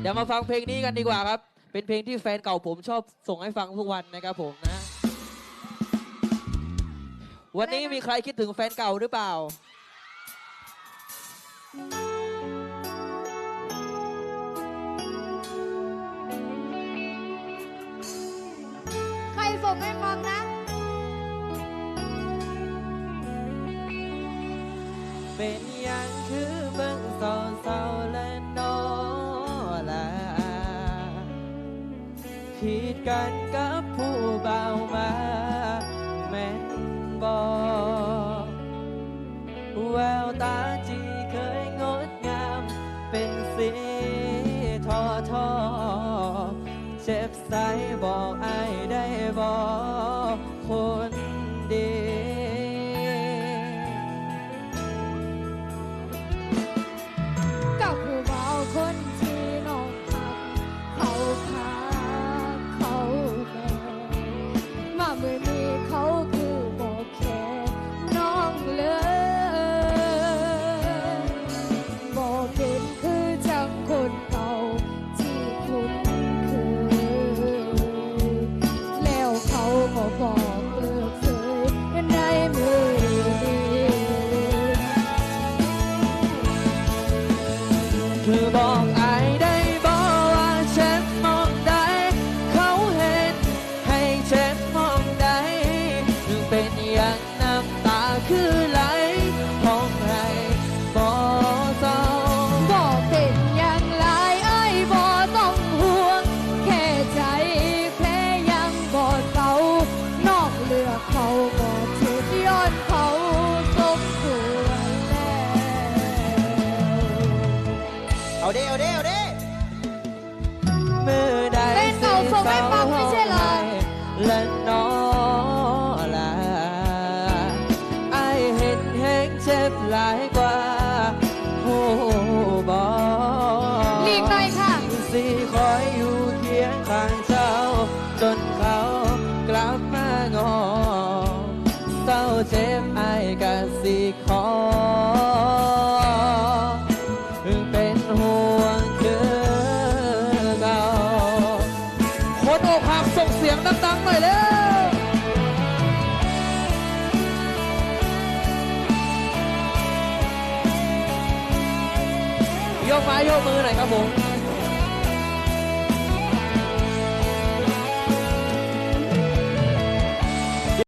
เดี๋ยวมาฟังเพลงนี้กันดีกว่าครับ เป็นเพลงที่แฟนเก่าผมชอบส่งให้ฟังทุกวันนะครับผมนะ วันนี้มีใครคิดถึงแฟนเก่าหรือเปล่า ใครส่งให้ฟังนะ เป็นอยังคือ ผิดกันกับผู้เบามาแม่นบอกแววตาจีเคยงดงามเป็นสีทอทอเจ็บใสบอกไอได้บอกคนดี คือบอกไอายได้บอกว่าฉันมองได้ เขาเห็นให้ฉันมองได้ถึงเป็นอย่างน้ำตาคือไหล เอาเด้เอาเด้เอาเด้มือใดแฟนเก่าส่งให้ฟังไม่ใช่เหรอและนอละไอายเห็นแห้งเจ็บหลายกว่าโอ้บอหลีกหน่อยค่ะสิคอยอยู่เคียงข้างเจ้า จนเขากลับมางอเศร้าเจ็บไอ้ายกะสิขอ ยงดังๆหน่อยเร็วโยกไม้ยกมือหน่อยครับผม